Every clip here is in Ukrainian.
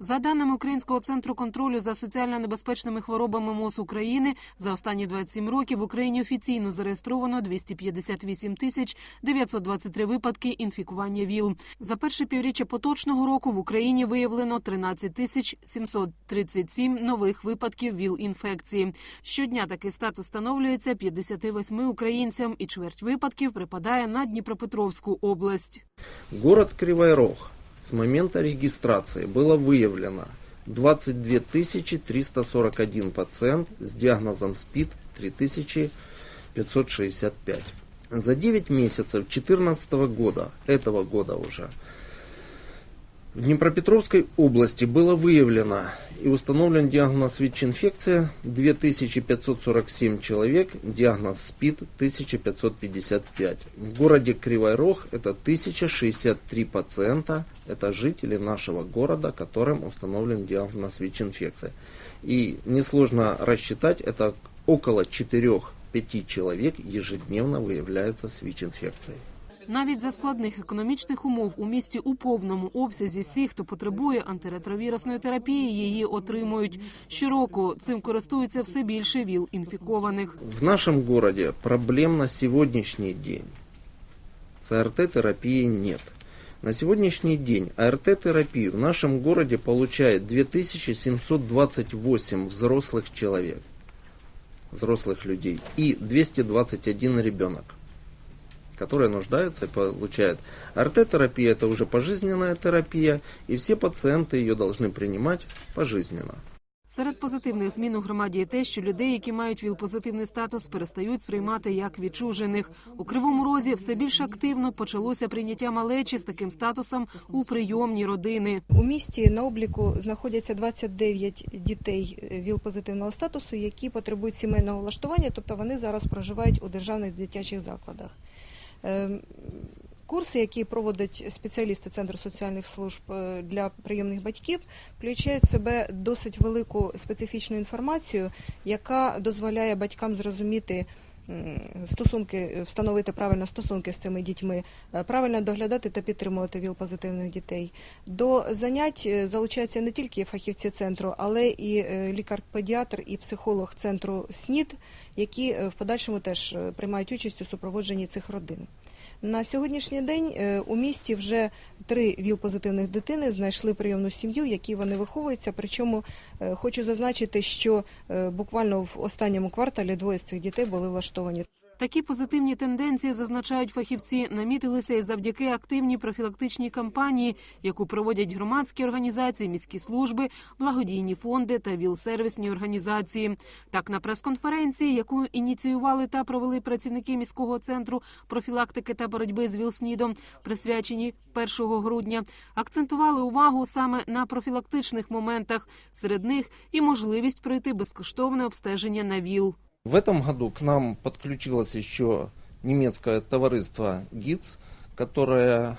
За даними Українського центру контролю за соціально небезпечними хворобами МОЗ України, за останні 27 років в Україні офіційно зареєстровано 258 тисяч 923 випадки інфікування ВІЛ. За перше півріччя поточного року в Україні виявлено 13 тисяч 737 нових випадків ВІЛ-інфекції. Щодня такий статус встановлюється 58 українцям, і чверть випадків припадає на Дніпропетровську область. Город Кривой Рог. С момента регистрации было выявлено 22 341 пациент с диагнозом СПИД 3565. За 9 месяцев 2014 года, этого года уже, в Днепропетровской области было выявлено и установлен диагноз ВИЧ-инфекция 2547 человек, диагноз СПИД 1555. В городе Кривой Рог это 1063 пациента, это жители нашего города, которым установлен диагноз ВИЧ-инфекция. И несложно рассчитать, это около 4-5 человек ежедневно выявляется с ВИЧ-инфекцией. Навіть за складних економічних умов у місті у повному обсязі всі, хто потребує антиретровірусної терапії, її отримують. Щороку цим користується все більше віл інфікованих. В нашем городе проблем на сегодняшний день с АРТ-терапией нет. На сегодняшний день АРТ-терапию в нашем городе получает 2728 взрослых человек, взрослых людей и 221 ребенок, которые нуждаются и получают. АРТ-терапия это уже пожизненная терапия, и все пациенты ее должны принимать пожизненно. Серед позитивних змін у громаді є те, що людей, які мають ВІЛ-позитивний статус, перестають сприймати як відчужених. У кривому розі все більш активно почалося прийняття малечі з таким статусом у прийомні родини. У місті на обліку знаходяться 29 дітей ВІЛ-позитивного статусу, які потребують сімейного влаштування, тобто вони зараз проживають у державних дитячих закладах. Ем, Курси, які проводять спеціалісти Центру соціальних служб е, для прийомних батьків, включають в себе досить велику специфічну інформацію, яка дозволяє батькам зрозуміти стосунки, встановити правильно стосунки з цими дітьми, е, правильно доглядати та підтримувати ВІЛ-позитивних дітей. До занять е, залучаються не тільки фахівці центру, але і е, лікар-педіатр і психолог центру СНІД, які е, в подальшому теж е, приймають участь у супроводженні цих родин. На сьогоднішній день е, у місті вже три ВІЛ-позитивних дитини знайшли прийомну сім'ю, які вони виховуються. Причому е, хочу зазначити, що е, буквально в останньому кварталі двоє з цих дітей були влаштовані. Такі позитивні тенденції, зазначають фахівці, намітилися і завдяки активній профілактичній кампанії, яку проводять громадські організації, міські служби, благодійні фонди та ВІЛ-сервісні організації. Так, на прес-конференції, яку ініціювали та провели працівники міського центру профілактики та боротьби з ВІЛ-СНІДом, присвячені 1 грудня, акцентували увагу саме на профілактичних моментах. Серед них і можливість пройти безкоштовне обстеження на ВІЛ. В этом году к нам подключилось еще немецкое товариство ГИЦ, которое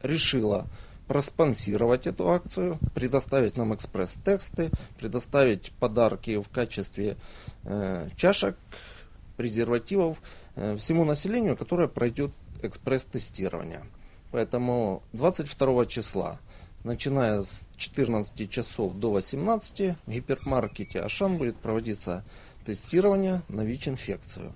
решило проспонсировать эту акцию, предоставить нам экспресс-тексты, предоставить подарки в качестве э, чашек, презервативов э, всему населению, которое пройдет экспресс-тестирование. Поэтому 22 числа, начиная с 14 часов до 18, в гипермаркете Ашан будет проводиться тестирование на ВИЧ-инфекцию.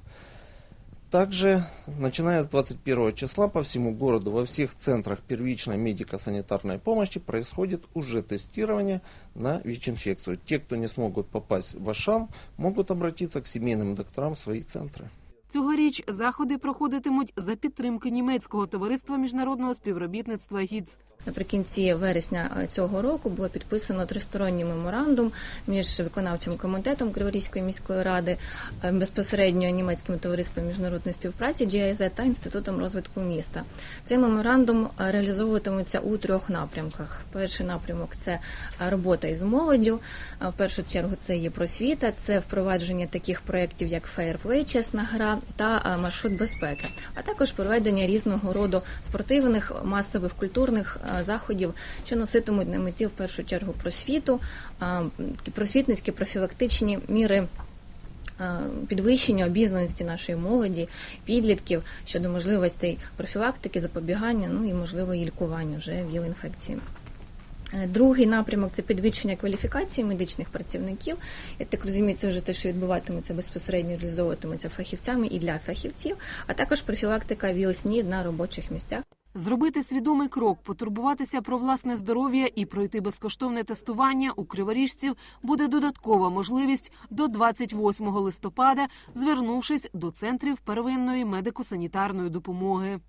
Также, начиная с 21 числа по всему городу во всех центрах первичной медико-санитарной помощи происходит уже тестирование на ВИЧ-инфекцию. Те, кто не смогут попасть в Ашан, могут обратиться к семейным докторам в свои центры. Цьогоріч заходи проходитимуть за підтримки німецького товариства міжнародного співробітництва ГІЦ. Наприкінці вересня е, цього року було підписано тристоронній меморандум між виконавчим комітетом Криворізької міської ради, е, безпосередньо німецьким товариством міжнародної співпраці GIZ та інститутом розвитку міста. Цей меморандум е, реалізовуватиметься у трьох напрямках. Перший напрямок це робота із молоддю. В першу чергу це є просвіта, це впровадження таких проєктів, як Fair чесна гра та маршрут безпеки, а також проведення різного роду спортивних, масових культурних заходів, що носитимуть на меті в першу чергу просвіту, просвітницькі профілактичні міри. Підвищення обізнаності нашої молоді, підлітків щодо можливостей профілактики, запобігання, ну і можливо і лікування вже ВІЛ-інфекції. Е, Другий напрямок це підвищення кваліфікації медичних працівників. Я так розумію, це вже те, що відбуватиметься безпосередньо реалізовуватиметься фахівцями і для фахівців, а також профілактика ВІЛ-СНІД на робочих місцях. Зробити свідомий крок, потурбуватися про власне здоров'я і пройти безкоштовне тестування у криворіжців буде додаткова можливість до 28 листопада, звернувшись до центрів первинної медико-санітарної допомоги.